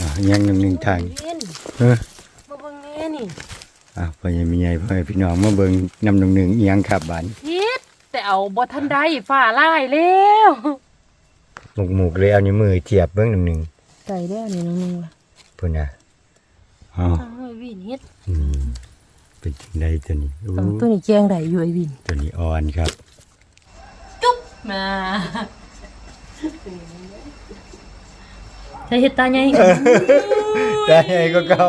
อะยังหนึ่งหนึ่งทางเล่นเออมาเบิ่งแน่นี่อะพ่อใหญ่มีใหญ่พ่อแม่พี่น้องมาเบิ่งนำหนึ่งหนึ่งอิหยังขับบันพิษแต่เอาบ่ทันได้ฝ่าลายแล้วหมุกหมุกเลยเอานิ้วมือเทียบเบิ่งหนึ่งหนึ่งใส่ได้นี่นึงๆล่ะพุ่นน่ะอ๋ออ้าววินเฮ็ดอืมเป็นจังไดตัวนี้อู้เอาตัวนี้แจงได้อยู่ไอ้วิน ตัวนี้อ่อนครับ จุ๊บมา ใช้เฮ็ดตาใหญ่แต่ไงก็เก่า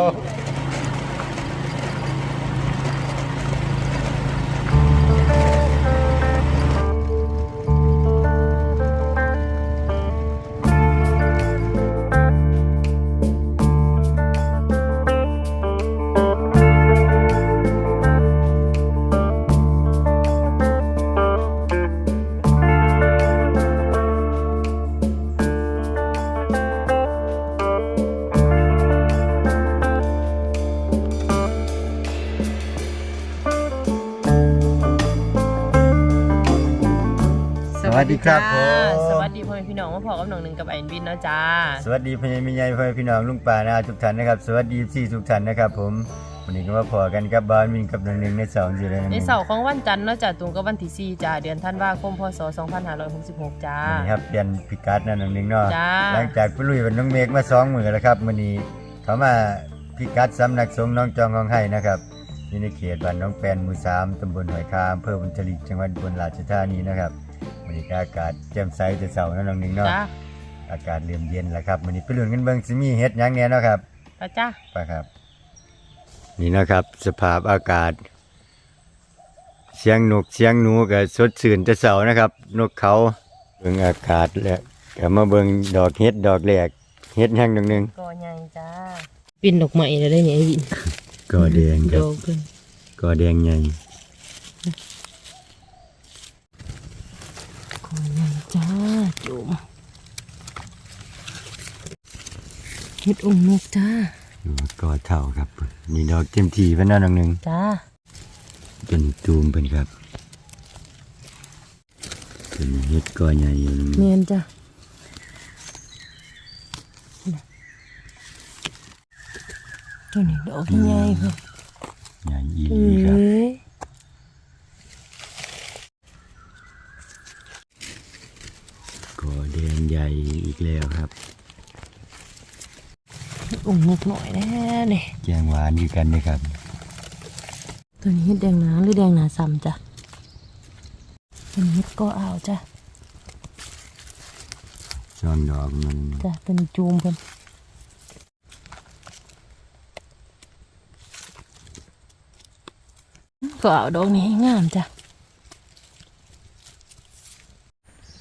สวัสดีครับผม สวัสดีพ่อแม่พี่น้องมาพอกับน้องหนึ่งกับไอ้วินเนาะจ้า สวัสดีพ่อใหญ่มีใหญ่พ่อแม่พี่น้องลุงป่านาทุกท่านนะครับ สวัสดีสี่ทุกท่านนะครับ ผมวันนี้ก็มาพอกันกับบ้านมินกับหนึ่งหนึ่งในเสาร์สิเลยในเสาร์ของวันจันทร์เนาะจ้าตรงกับวันที่4จ้าเดือนธันวาคมพศ 2566 จ้า นี่ครับเปลี่ยนพิกัดนั่นหนึ่งหนึ่งเนาะจ้า หลังจากไปลุยกับน้องเมฆมาสองมือแล้วครับวันนี้เขามาพิกัดสำนักสงฆ์น้องจองของไห้นะครับอยู่ในเขตบ้านน้องแปนหมู่สามตำบลหอยคามอำเภอบุญจริกจังหวัดอุบลราชธานีนะครับ วันนี้ก็อากาศแจ่มใสแต่เสาร์นั่นน้องหนึ่งเนาะจ้าอากาศเริ่มเย็นแล้วครับวันนี้ไปลุ้นกันเบิ่งสิมีเฮ็ดหยังแหน่เนาะครับ ไปจ้า ไปครับ นี่นะครับสภาพอากาศ เสียงนกเสียงหนูก็สดชื่นแต่เสานะครับ นกเขาเบิ่งอากาศแล้วก็มาเบิ่งดอกเฮ็ดดอกแรกเฮ็ดหยังดอกหนึงก็ใหญ่จ้าปินดอกไม้แล้วได้เนี่ยไอ้วินก็แดงคดรับอกเลยก็แดงใหญ่ ก็ใหญ่ จ้าจุ่มเฮ็ดองค์นกจ้าอยู่ก็เท่าครับนี่ดอกเต็มทีเพิ่นนั่นดอกหนึงจ้าเป็นตูมเพิ่นครับเป็นเฮ็ดก็ใหญ่อยู่นึงเมียนจ้าตัวนี้ดอกใหญ่ค่ะใหญ่อีเอ้ครับ ย ก็แดงใหญ่อีก แล้วครับองค์นกหน่อยแน่เนี่ยแกงหวานอยู่กันนะครับ ตัวนี้เฮ็ดแดงหนาหรือแดงหนาซ้ำจ้ะตัวนี้เฮ็ดก็เอาวจ้ะซ้อนดอกมันจ้ะตัวนี้จูมเพิ่นก็เอาดอกนี้ให้งามจ้ะ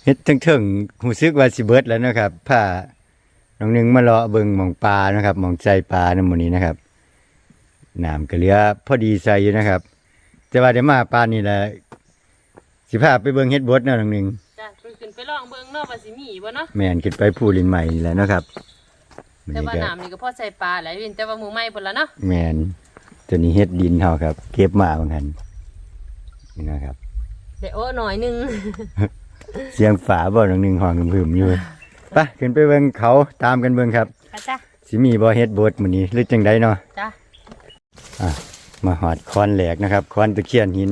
เฮ็ดถึงถึงๆรู้สึกว่าสิเบิดแล้วนะครับผ้าน้องหนึงมาเลาะเบิ่งหมองปลานะครับหมองใจปลาในหมู่นี้นะครับน้ำก็เหลือพอดีใส่อยู่นะครับ แต่ว่าเดี๋ยวมาปลานี่แหละสิพาไปเบิ่งเฮ็ดบดเนาะน้องหนึงจ้ะเพิ่นขึ้นไปลองเบิ่งเนาะว่าสิมีบ่เนาะแม่นขึ้นไปผู้ลินใหม่นี่แหละเนาะครับมื้อแต่นี้ว่าก็ น้ำนี่ก็พอใส่ปลาหลายวินแต่ว่ามือใหม่พุ่นละเนาะแม่นตัวนี้เฮ็ดดินเฮาครับ เก็บมาบางหันนี่นะครับเดี๋ยวโอ้หน่อยหนึง เสียงฝาบ่น้องหนึงห้องหึมๆอยู่ไปขึ้นไปเบิ่งเขาตามกันเบิ่งครับไปจ้ะสิมีบ่เฮ็ดบดมื้อนี้หรือจังไดเนาะจ้ะอะมาหอดคอนแหลกนะครับคอนตะเคียนหิน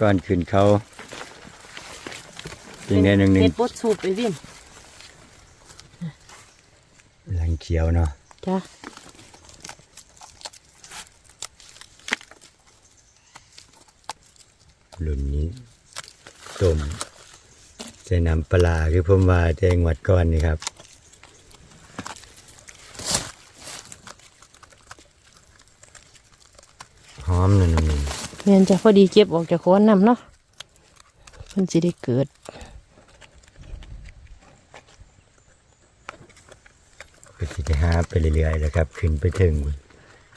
ก่อนขึ้นเขาจริงได้หนึ่งหนึ่งเฮ็ดบดสูบไปวินหลังเขียวเนาะจ้ะรุ่นนี้ต้มใส่น้ำปลาคือผมว่าแจงหวัดก่อนนี่ครับหอมนั่นนึงแม่นจ้ะพอดีเก็บออกจากโคนน้ำเนาะเพิ่นสิได้เกิดก็สิได้หาไปเรื่อยๆแล้วครับ ขึ้นไปถึง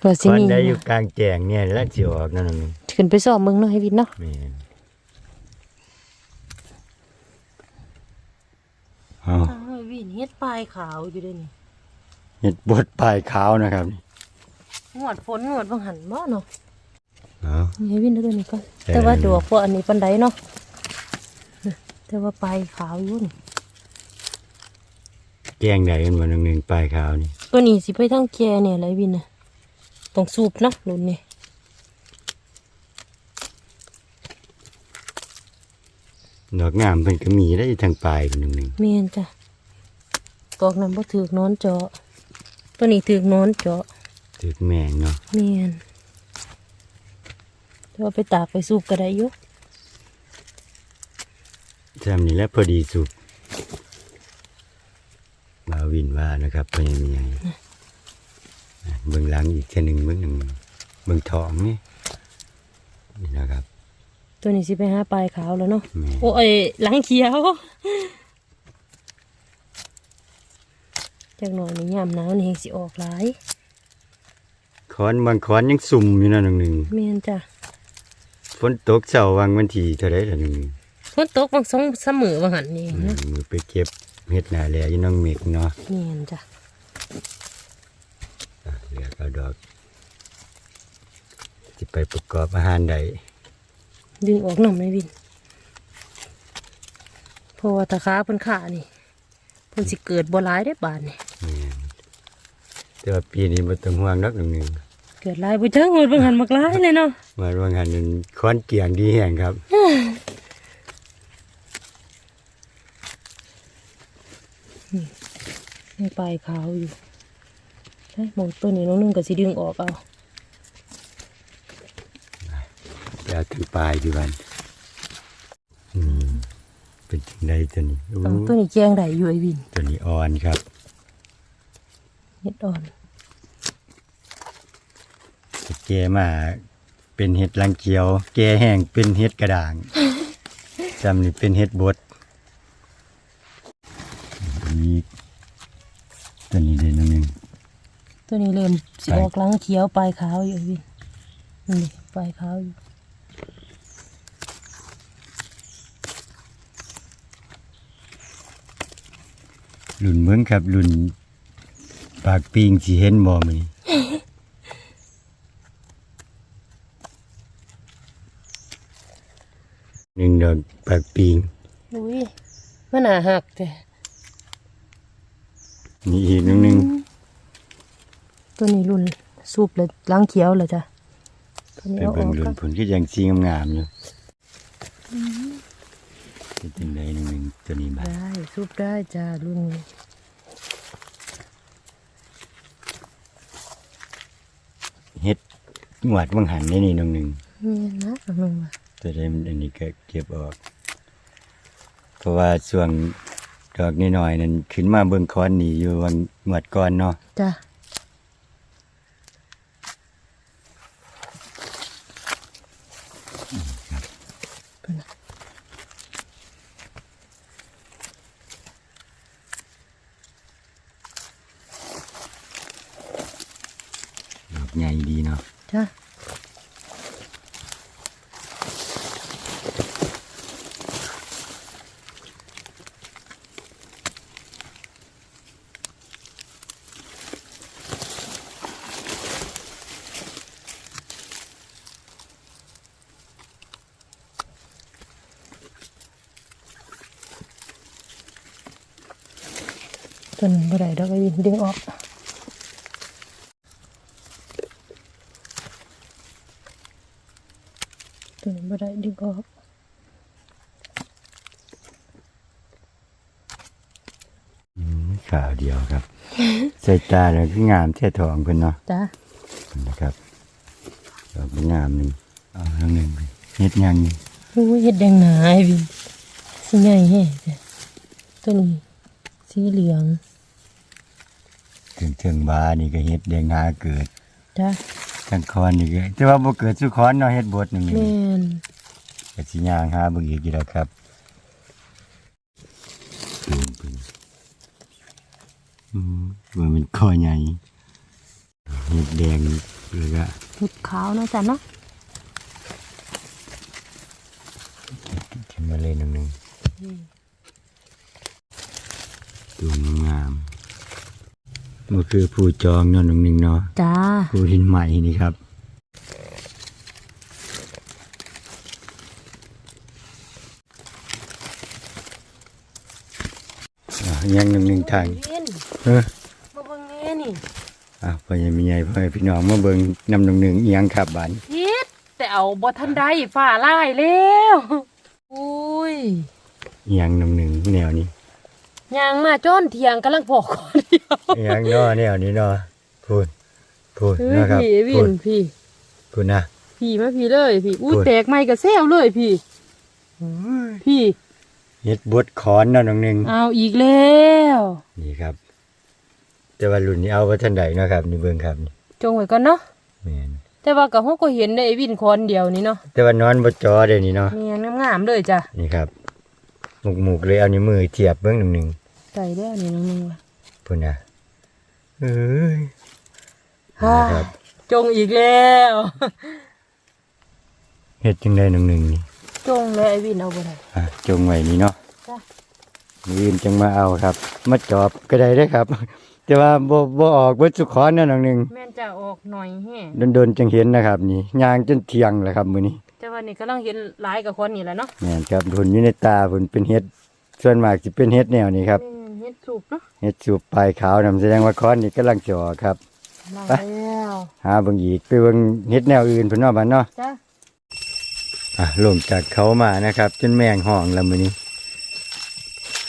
ว่าสิคอนมีได้อยู่กลางแจ้งเนี่ยแล้วสิออกนั่นนึงขึ้นไปซ่อมเบิ่งเนาะให้วินเนาะ แม่นเอา อ้าววินเฮ็ดปลายขาวอยู่เด้นี่เห็ดบดปลายขาวนะครับงวดฝนงวดบางหันบ่เนาะเอาให้วินเด้อตัวนี้ก่อนเออ แต่ว่าดอกพวกอันนี้ปานใดเนาะแต่ว่าปลายขาวอยู่นี่แกงใดกันวันหนึ่งปลายขาวนี่เอตัวนี้สิไปทางแกเนี่ยอะไรวินน่ะต้องสูบเนาะรุ่นนี้ดอกงามเพิ่นก็มีได้ทางปลายเพิ่นหนึงหนึงเมียนจ้ะ ตอกนั้นบ่ถือกนอนเจาะ ตัวนี้ถือกนอนเจาะถึกแมงเนาะเมียนแต่ว่าไปตากไปสูบก็ได้อยู่จำนี่แหล้วพอดีสุกมาวินว่านะครับเพิ่นยังมีหยังเบิ่งหลังอีกเทื่อหนึงเบิ่งหนึงเบิ่งท้องนี่นี่นะครับ ตัวนี้สิไปหาปลายขาวแล้วเนาะแม่ โอ้ยหลังเขียว จากหน่อยนี่ยามหนาวนี่สิออกหลายคอนบางคอนยังสุ่มอยู่นะหนึงหนึงเมียนจ้ะฝนตกเช้าวังวันที่เท่าไรล่ะหนึงหนึ่งฝนตกบางสองเสมอบางหันนี่นะมือไปเก็บเฮ็ดนาแลอยู่น้องเมกเนาะเมียนจ้ะอะเหลือก็ดอกสิไปประกอบอาหารใดดึงออกหน่อไม่วินเพราะว่าตะขาเพิ่นขานี่เพิ่นสิเกิดบ่หลายได้อบานนี่ แม่นแต่ว่าปีนี้บ่ต้องห่วงดอกหนึงหนึงเกิดหลายบ่จังหมดบางหันมักหลายเลยเนาะมาว่างานนั้นคอนเกียงดีแห่งครับยังปลายขาวอยู่ใช่มองตัวนี้น้องนึงก็สิดึงออกเอาอยาถึงปลายดีวันอืมเป็นจังไดตัวนี้อู้เอาตัวนี้แจงได้อยู่ไอ้วิน ตัวนี้อ่อนครับ เฮ็ดอ่อนแกมาเป็นเห็ดลังเกียว แกแห้งเป็นเห็ดกระด่างจำนี่เป็นเห็ดบดตัวนี้ตัวนี้เด่นหนึ่งตัวนี้เริ่มสิไปออกหลังเขียวปลายขาวอยู่ไอ้วินนี่ปลายขาวอยู่รุ่นเมืองครับรุ่น ปากปิงสีเห็นบ่มันหนึ่งดอกปากปิงอุ้ยมันน่าหักแต่นี่อีกหนึ่งหนึ่งตัวนี้รุ่นสูบเลยหลังเขียวเลยจ้ะตัวนี้ไปเอาอเบิ่งอกรุ่ก็นผลก็ยังสีงามๆอยู่เป็นจังไดหนึ่งหนึ่งตัวนี้บ้าได้สูบได้จ้ะรุ่นนี้ เฮ็ด หวดบางหันนี่นี่หนึ่งหนึ่งนี่นะเอาลงมาตัวใดมันอันนี้ก็เก็บออก เพราะว่าช่วงดอกน้อยๆนั้นขึ้นมาเบิ่งคอนนี่อยู่วันหวดก่อนเนาะจ้ะดอกใหญ่ดีเนาะ จ้ะตัวนี้บ่ได้ดอกไอ้วินดึงออก ตัวนี้ บ่ได้ดึงออกอืมขาวเดียวครับ ใส่ตาแล้วคืองามแท้ทองเพิ่นเนาะจ้ะนะครับดอกงามหนึงเอาหนึ่งหนึ่งเฮ็ดหยังนี่โอ้ยเฮ็ดแดงหนาไอ้วินสีใหญ่แฮ่จ้ะตัวนี้สีเหลืองถึงถึงบานี่ก็เฮ็ดแดงหาเกิดจ้ะ ทั้งคอนนี่ก็แต่ว่าบ่เกิดสุคอนเนาะเฮ็ดบดหนึงนี่แม่นก็สิย่างหาเบิ่งอีกอยู่แล้วครับปึ้งปึ้งอืมว่ามันคอใหญ่เห็ดแดงแล้วก็เห็ดขาวเนาะจ้ะเนาะขึ้นมาเลยหนึ่งหนึ่งตัวงาม มันคือผู้จองเนาะหนึ่งหนึ่งเนาะจ้าผู้หินใหม่นี่ครับ อะยังหนึ่งหนึ่งทางวินเออมาเบิ่งแม่นี่อะพ่อใหญ่มีใหญ่พ่อใหญ่พี่น้องมาเบิ่งนำหนึ่งหนึ่งเอียงครับบานเฮ็ดแต่เอาบ่ทันได้ฝ่าลายแล้ว อุ้ย เอียงนำหนึ่งแนวนี้ ยางมาจนเที่ยงกำลังพอกคนเดียวเอียงเนาะแนวนี้เนาะพูดพูดเฮ้ยนะครับพี่วิพูดนพี่พูดนะพี่มาพี่เลย พี่อุ้ยพูดแตกไม่กระเซลเลยพี่พี่เฮ็ดบดขอนเนาะน้องหนึ่งเอาอีกแล้วนี่ครับ แต่ว่ารุ่นนี้เอาไว้ทันใดเนาะครับนี่เบิ่งครับนี่จงไว้ก่อนเนาะแม่นแต่ว่ากับเฮาก็เห็นได้ไอ้วินคนเดียวนี่เนาะแต่ว่านอนบ่จอเด้นี่เนาะแม่นงามๆเลยจ้ะนี่ครับ หมุกๆเลยเอานิ้วมือเทียบเบิ่งหนึ่งหนึ่งใส่ได้นี่น้องนึงว่ะพูดนะเอ้ยฮ่าครับจงอีกแล้วเฮ็ดจังได๋หนึ่งหนึ่งนี่จงเลยไอ้วินเอาบ่ได้อะจงไว้นี่เนาะจ้ะยืนจังมาเอาครับ มาจอบก็ได้เด้อครับ แต่ว่าบ่บ่ออกเบิดสุขอนเนาะน้องหนึ่งแม่นจะออกหน่อยแฮะโดนๆจังเห็นนะครับ นี่ย่างจนเที่ยงแล้วครับมื้อนี้ แต่ว่านี่กำลังเห็นหลายกับคนนี่แหละเนาะแม่นครับผลอยู่ในตาผลเป็นเฮ็ดส่วนมากสิเป็นเฮ็ดแนวนี้ครับแม่นเฮ็ดสุกเนาะเฮ็ดสูบปลายขาวนำแสดงว่าค้อนนี่กำลังจะออกครับ มาไปแล้วหาเบิ่งอีกไปเบิ่งเฮ็ดแนวอื่นเพิ่นเนาะบัดเนาะจ้ะอะลงจากเขามานะครับ จนแมงห้องแล้วมื้อนี้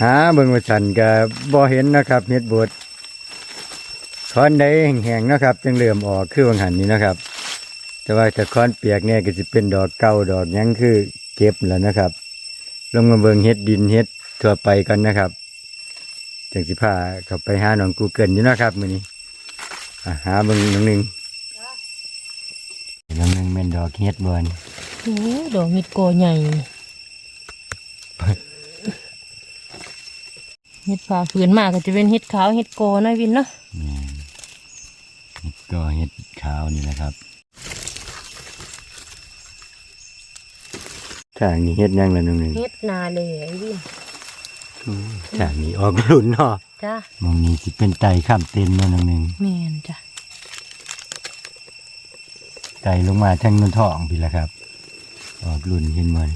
หาเบิ่งว่าฉันก็บ่เห็นนะครับเฮ็ดบดค้อนใดแห้งๆเนาะครับจึงเริ่มออกคือวังหันนี้นะครับ แต่ว่าถ้าค้อนเปียกเนี่ยก็สิเป็นดอกเก่าดอกหยังคือเก็บแล้วนะครับ ลงมาเบิ่งเฮ็ดดินเฮ็ดทั่วไปกันนะครับจังสิพาเข้าไปหาหนองกูเกิลอยู่นะครับมื้อนี้อะหาเบิ่งหนองหนึงหนองหนึงแม่นดอกเฮ็ดบ่นี่โอ้ดอกเห็ดโกใหญ่นี่เห็ดฟ้าฝืนมากก็จะเป็นเห็ดขาวเห็ดโกเนาะวินเนาะแม่นเฮ็ดก็เฮ็ดขาวนี่แหละครับ ทางนี้เฮ็ดหยังละหนองหนึงเห็ดนาเลยไอ้วินทางนี้ออกรุ่นเนาะจ้ะมองนี้สิเป็นไตข้ามเต็นเนาะหนองหนึงแม่นจ้ะไตลงมาทางนุ่นท้องพี่ละครับ ออกรุ่นเห็นมัน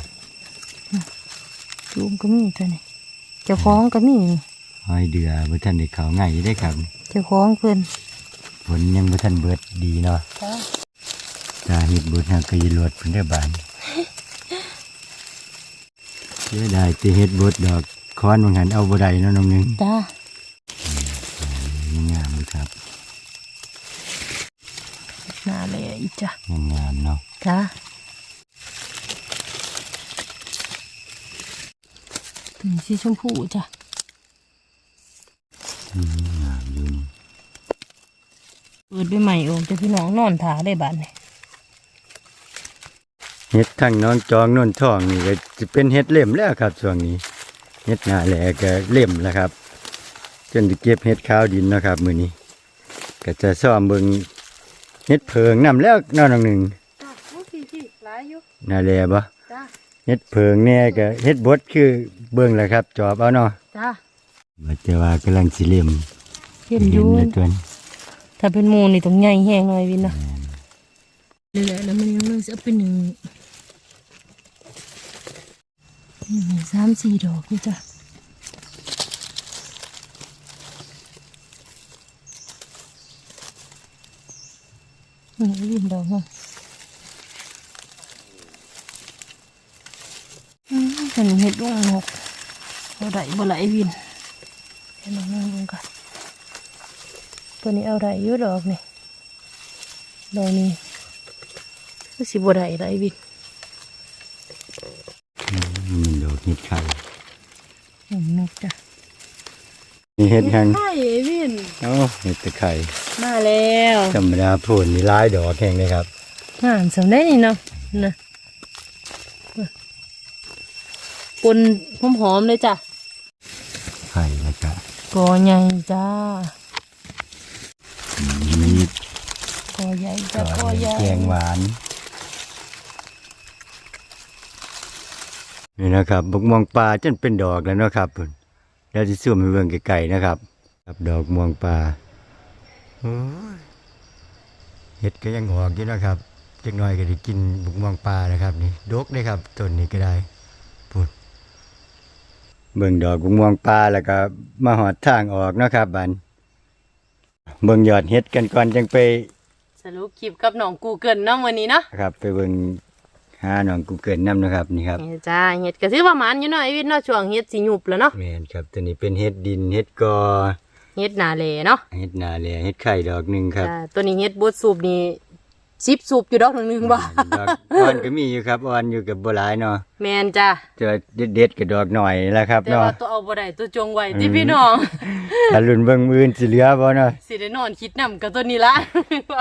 จูมก็มีตัวนี้เจ้าของก็มีนี่ห้อยเดือบ่ทันได้เขาง่ายได้ครับ เจ้าของเพิ่นฝนยังบ่ทันเบิดดีเนาะจ้ะถ้าเฮ็ดบุญหากะยีรวดเพิ่นได้บาน เสียดายแต่เฮ็ดบุญดอกค้อนมันหันเอาบ่ได้เนาะน้องหนึงจ้ะงามเลยครับนาเลยอีจ้ะงามๆเนาะจ้ะนี่สีชมพูจ้ะอืมงามอยู่นี่เปิดไปใหม่โอมจะพี่น้องนอนถาได้บานนี่ เฮ็ดทั้งน้องจองโน่นท้องนี่ก็สิเป็นเฮ็ดเล่มแล้วครับช่วงนี้เฮ็ดหน้าแหลก็เล่มแล้วครับ จนไปเก็บเฮ็ดข้าวดินเนาะครับมื้อนี้ ก็จะซ่อมเบิ่งเฮ็ดเพิงนํแล้วเนาะน้องหนึงจ้ะโอ้พี่พี่หลายอยู่น่าแลบ่จ้ะเฮ็ดเพิงเนี่ยก็เฮ็ดบดคือเบิ่งแหละครับ จอบเอาเนาะจ้ะว่าแต่ว่ากำลังสิเล่มเห็นอยู่เลยตัวนี้ถ้าเป็นหมูนี่ต้องใหญ่แห้งหน่อยวินนะนี่แหละแล้วมันยังมันจะเป็นหนึ่งหนึ่งสามสี่ดอกนี่จ้ะนี่วินดอกเนาะอืมเป็นเห็ดลูกนกเอาไหลบ่ไหลวินเดี๋ยวน้อง นั่งลงก่อนตัวนี้เอาไรอยู่ดอกนี่ดอกนี้ก็สิบได้ไรบิดมันดอก เฮ็ดไข่หนึ่งนกจ้ะนี่เฮ็ดหยังไข่บินเอ้าเฮ็ดแตะไข่มาแล้วธรรมดาโพูนนี่หลายดอกแห้งเลยครับงานสำได้นี่เนาะนะปนหอมๆเลยจ้ะไข่แล้วก็กอใหญ่จ้ามีกอใหญ่ก็จ้ะกอใหญ่แกงหวาน นี่นะครับบุกม่วงปลาจนเป็นดอกแล้วเนาะครับเพิ่นเดี๋ยวสิซูมให้เบิ่งไกลๆนะครับ ครับ ดอกม่วงปลาโอ้ยเห็ดก็ยังออกอยู่นะครับจักหน่อยก็ได้กินบุกม่วงปลานะครับ นี่ดกเลยครับต้นนี้ก็ได้พูดเบิ่งดอกบุกม่วงปลาแล้วก็มาหอดทางออกเนาะครับบันเบิ่งยอดเฮ็ดกันก่อนจังไปสรุปคลิปกับน้องกูเกิลเนาะวันนี้เนาะครับ ไปเบิ่ง หาน้องกูเกิลนํนะครับนี่ครับนี่จ้าเฮ็ดก็ถือว่าหมันอยู่เนาะไอ้วิทย์เนาะช่วงเฮ็ดสิหยุบแล้วเนาะแม่นครับตัวนี้เป็นเฮ็ดดินเฮ็ดกอเฮ็ดหนาแลเนาะเฮ็ดนาแลเฮ็ดไข่ดอกหนึงครับจ้าตัวนี้เฮ็ดบดสูบนี่10สูบอยู่ดอกหนึงบ่ดอกอ่อนก็มีอยู่ครับอ่อนอยู่กับบ่หลายเนาะแม่นจ้าแต่ว่าเด็ดๆก็ดอกหน่อยแหล้วครับแต่เนาะว่าตัวเอาบ่ได้ตัวจงไว้ที่พี่น้องถ้ารุ่นเบิ่งมืออื่นสิเหลือบ่เนาะสิได้นอนคิดนำกับตัวนี้ละไป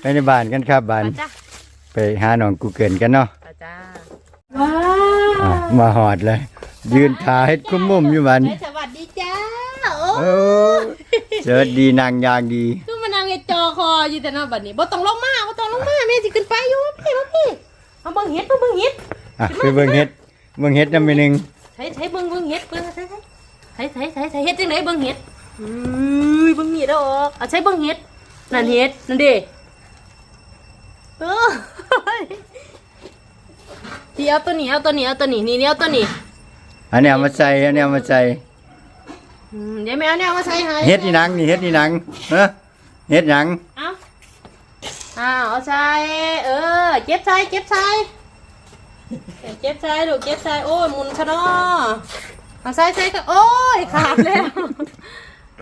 ไปในบ้านกันครับบ้านมาจ้าไปหาน้องกูเกิลกันเนาะ มาจ้าว้าอะมาหอดเลย ยืนทาเฮ็ดคุ้มมุมอยู่บัดนสวัสดีจ้าโอ้โอ้เจอดีนางยางดี คือมานั่งเฮ็ดจอคออยู่แต่เนาะบัดนี้บ่ต้องลงมาบ่ต้องลงมาแม่สิขึ้นไปอยู่พี่มาพี่มาเบิ่งเฮ็ดมาเบิ่งเฮ็ดอะไปเบิ่งเฮ็ดเบิ่งเฮ็ดนำไปหนึงใช้ใช้เบิ่งเบิ่งเฮ็ดเบิ่งใช้ใช้ใช้ใช้ใช้เฮ็ดจังไดเบิ่งเฮ็ดอือเบิ่งเฮ็ดเอาออกเอาใช้เบิ่งเฮ็ดนั่นเฮ็ดนั่นเด้เออ พี่เอาตัวนี้เอาตัวนี้เอาตัวนี้นี่นี่เอาตัวนี้อันนี้เอามาใส่อันนี้เอามาใส่อืมเดี๋ยวแม่เอาเนี่ยเอามาใส่ให้เฮ็ดนี่หนังนี่เฮ็ดนี่หนังเฮ้อเฮ็ดหยังเอาอ้าวเอาใส่เออเก็บใส่เก็บใส่เก็บใส่ลูกเก็บใส่โอ้ยหมุนขะเนอเอาใส่ใส่ก็โอ้ยขาดแล้ว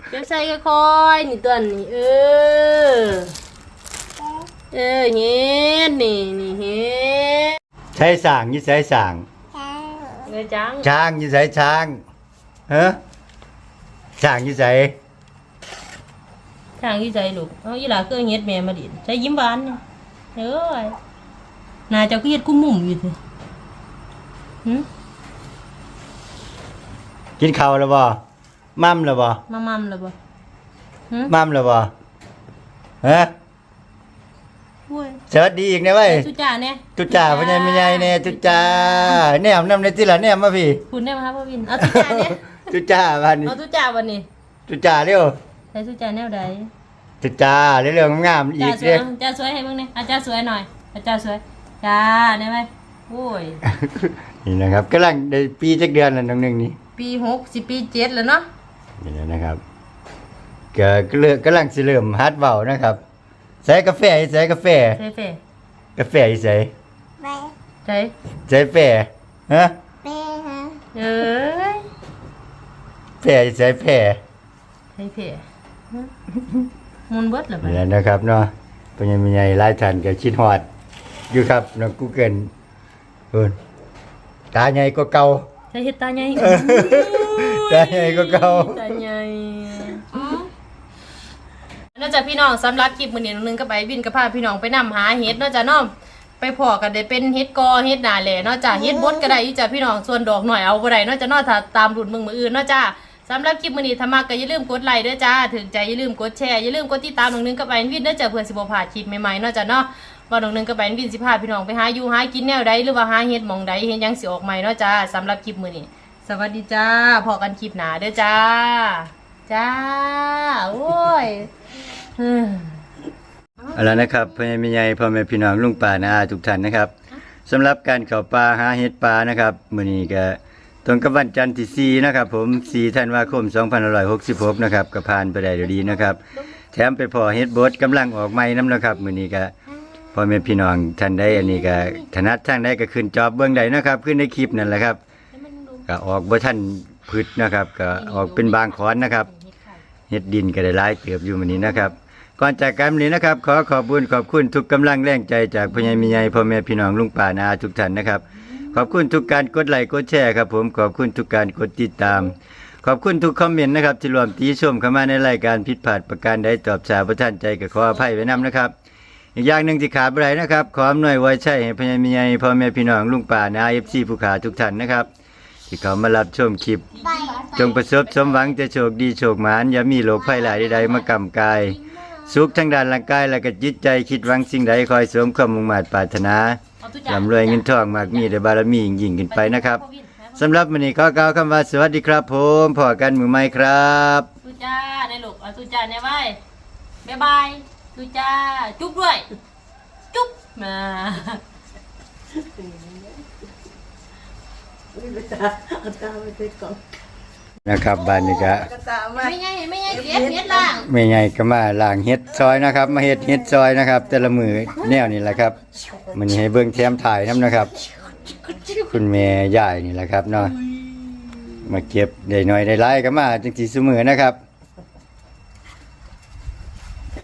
เก็บใส่ก็ค่อยๆนี่ตัวนี้เออเออเฮ็ดนี่นี่เฮ็ดใช้สร้างอยู่ใช้สร้างเงยจังช้างอยู่ใช้ช้างเฮ้อช้างอยู่ใส่ทางที่ใจลูกเอาอีหลาก็เฮ็ดแม่มาดิใช้ยิ้มหวานเนี่ยเอ้ยน่าจะก็เฮ็ดกุ้มมุมอยู่เถอะหึกินข้าวแล้วบ่มั่มแล้วบ่มามัมแล้วบ่หึมั่มแล้วบ่ฮะโอ้ย สวัสดีอีกนะเว้ยสุจ่าเนี่ยจุจ่าพ่อใหญ่แม่ใหญ่แน่จุจ่าแนมนำในที่ละแนมมาพี่คุณได้ไหมครับพ่อวินเอาสุจ่าเนี่ยจุจ่าบ้านนี้เอาสุจ่าวันนี้จุจ่าเร็วใส่สุจ่าแนวใดจุจ่าเรื่องงามๆอีจ่ากสวยเด้อเอาจ่าสวยให้เบิ่งเนี่ยอาจารย์สวยหน่อย อาจารย์สวยจ้าได้ไหมโอ้ยนี่นะครับกำลังได้ปีจักเดือนแล้วน้องหนึงนี่ปีหกสิปีเจ็ดแล้วเนาะนี่แหละนะครับก็เลือกกำลังสิเริ่มฮัดเว้านะครับ ใส่กาแฟอีใส่กาแฟเฟ่เฟ่กาแฟอีใส่ใจใส่แฟฮะเอ้ยแฟอีใส่แฟใช่เฟ่หึมุนเบิดเหรอบัดนี่แหละนะครับเนาะพ่อใหญ่แม่ใหญ่หลายท่านก็คิดฮอด อยู่ครับน้อง Google เพิ่นตาใหญ่กว่าเก่า ใช่เฮ็ดตาใหญ่ตาใหญ่กว่าเก่า ต จากพี่น้องสำหรับคลิปมื้อนี้น้องนึงก็ไปวินกับพาพี่น้องไปนำหาเฮ็ดเนาะจ้ะเนาะไปพอกันได้เป็นเฮ็ดกอเฮ็ดหนาแหล่เนาะจ้ะเฮ็ดบดก็ได้อยู่จ้ะพี่น้องส่วนดอกหน่อยเอาบ่ได้เนาะจ้ะเนาะถ้าตามรุ่นมึงมืออื่นเนาะจ้ะสำหรับคลิปมื้อนี้ถ้ามักก็อย่าลืมกดไลค์เด้อจ้าถึงใจอย่าลืมกดแชร์อย่าลืมกดติดตามน้องนึงกับไปวินเด้อจ้ะเพื่อสิบ่พลาดคลิปใหม่ๆเนาะจ้ะเนาะว่าน้องนึงกับไปวินสิพาพี่น้องไปหาอยู่หากินแนวใดหรือว่าหาเฮ็ดหม่องใดเฮ็ดหยังสิออกใหม่เนาะจ้าสำหรับคลิปมื้อนี้สวัสดีจ้าพอกันคลิปหนาเด้อจ้าจ้าโอ้ย เอาละนะครับพ่อแม่ใหญ่พ่อแม่พี่น้องลุงป่านาอาทุกท่านนะครับสำหรับการเข้าป่าหาเห็ดป่านะครับมื้อนี้ก็ตรงกับวันจันทร์ที่4นะครับ ผม4ธันวาคม2566นะครับก็ผ่านไปได้ด้วยดีนะครับ แถมไปพอเฮ็ดบดกำลังออกใหม่นํนะครับมื้อนี้ก็พ่อแม่พี่น้องท่านใดอันนี้ก็ถนัดทางใดก็ขึ้นจอบเบิ่งได้นะครับ ขึ้นในคลิปนั่นแหละครับก็ออกบ่ทันพืชนะครับ ก็ออกเป็นบางขอนนะครับ เฮ็ดดินก็ได้หลายเติบอยู่มื้อนี้นะครับก่อนจากกันวันนี้นะครับ ขอขอบคุณขอบคุณทุกกำลังแรงใจจากพ่อใหญ่แม่ใหญ่พ่อแม่พี่น้องลุงป่านาทุกท่านนะครับ ขอบคุณทุกการกดไลค์กดแชร์ครับผมขอบคุณทุกการกดติดตาม ขอบคุณทุกคอมเมนต์นะครับที่รวมตีชมเข้ามาในรายการผิดพลาดประการใดตอบสาประท่านใจก็ขออภัยไว้นํนะครับ อีกอย่างหนึ่งที่ขาดบ่ไปนะครับ ขออำนวยไว้ใช่ให้พ่อใหญ่แม่ใหญ่พ่อแม่พี่น้องลุงป่านาเอฟซีผู้ขาทุกท่านนะครับ ที่เขามารับชมคลิป จงประสบสมหวังจะโชคดีโชคหมานอย่ามีโรคภัยหลายใดๆมากำกาย สุขทั้งด้านร่างกายและก็จิตใจคิดหวังสิ่งใดคอยสวมความมุ่งมั่นปรารถนาร่ำรวยเงินทองมากมีแต่บารมียิ่งยิ่งขึ้นไปนะครับสำหรับวันนี้ขอกล่าวคำว่าสวัสดีครับผมพอกันมือใหม่ครับทุจ้าในลูกเอาทุจ้าในไว้บ๊ายบายทุจ้าจุ๊บด้วย จุ๊บมา นะครับบ้านนี้ก็ไม่ไงไม่ไงเก็บเฮ็ดล่างไม่ไงก็มาล่างเฮ็ดซอยนะครับ มาเฮ็ดเฮ็ดซอยนะครับ แต่ละมือแนวนี่แหละครับ มันให้เบิ่งแถมถ่ายนํนะครับ คุณแม่ยายนี่แหละครับเนาะมาเก็บได้น้อยได้หลายก็มาจังสิซุมื้อนะครับ